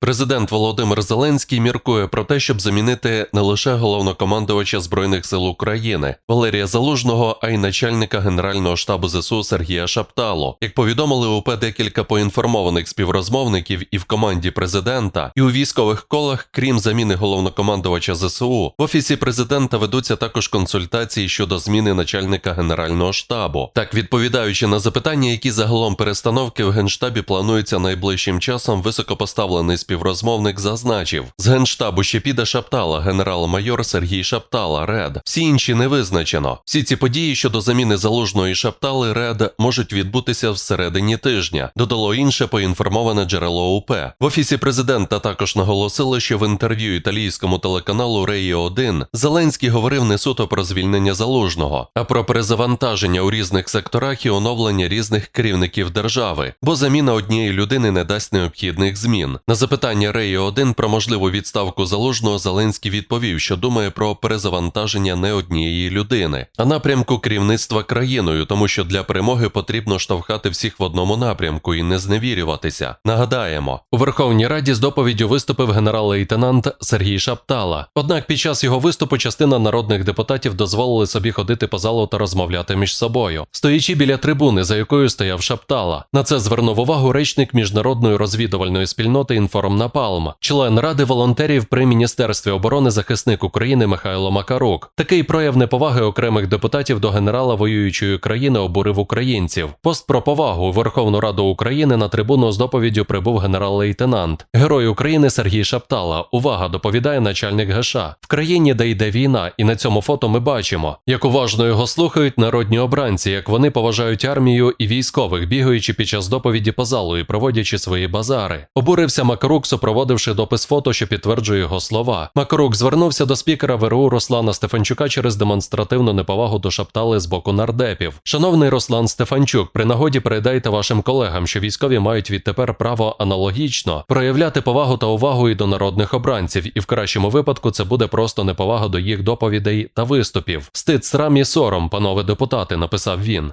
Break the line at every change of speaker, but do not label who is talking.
Президент Володимир Зеленський міркує про те, щоб замінити не лише головнокомандувача Збройних сил України Валерія Залужного, а й начальника Генерального штабу ЗСУ Сергія Шаптало. Як повідомили УП декілька поінформованих співрозмовників і в команді президента, і у військових колах, крім заміни головнокомандувача ЗСУ, в офісі президента ведуться також консультації щодо зміни начальника Генерального штабу. Так, відповідаючи на запитання, які загалом перестановки в генштабі плануються найближчим часом, високопоставлений співрозмовник зазначив: з генштабу ще піде Шаптала, генерал-майор Сергій Шаптала, Ред. Всі інші не визначено. Всі ці події щодо заміни залужної Шаптали Ред можуть відбутися всередині тижня. Додало інше поінформоване джерело УП. В офісі президента також наголосили, що в інтерв'ю італійському телеканалу Реї 1 Зеленський говорив не суто про звільнення залужного, а про перезавантаження у різних секторах і оновлення різних керівників держави, бо заміна однієї людини не дасть необхідних змін. На запитання Реї 1 про можливу відставку залужного Зеленський відповів, що думає про перезавантаження не однієї людини, а напрямку керівництва країною, тому що для перемоги потрібно штовхати всіх в одному напрямку і не зневірюватися. Нагадаємо, у Верховній Раді з доповіддю виступив генерал-лейтенант Сергій Шаптала. Однак під час його виступу частина народних депутатів дозволили собі ходити по залу та розмовляти між собою, стоячи біля трибуни, за якою стояв Шаптала. На це звернув увагу речник міжнародної розвідувальної спільноти Інформ Напалм, член ради волонтерів при міністерстві оборони захисник України Михайло Макарук. Такий прояв неповаги окремих депутатів до генерала воюючої країни обурив українців. Пост про повагу у Верховну Раду України на трибуну з доповіддю прибув генерал-лейтенант, герой України Сергій Шаптала. Увага доповідає начальник ГШ. В країні, де йде війна, і на цьому фото ми бачимо, як уважно його слухають народні обранці, як вони поважають армію і військових, бігаючи під час доповіді по залу і проводячи свої базари. Обурився Макарук, супроводивши допис фото, що підтверджує його слова. Макарук звернувся до спікера ВРУ Руслана Стефанчука через демонстративну неповагу до шаптали з боку нардепів. Шановний Руслан Стефанчук, при нагоді передайте вашим колегам, що військові мають відтепер право аналогічно проявляти повагу та увагу і до народних обранців, і в кращому випадку це буде просто неповага до їх доповідей та виступів. Стид срам і сором, панове депутати, написав він.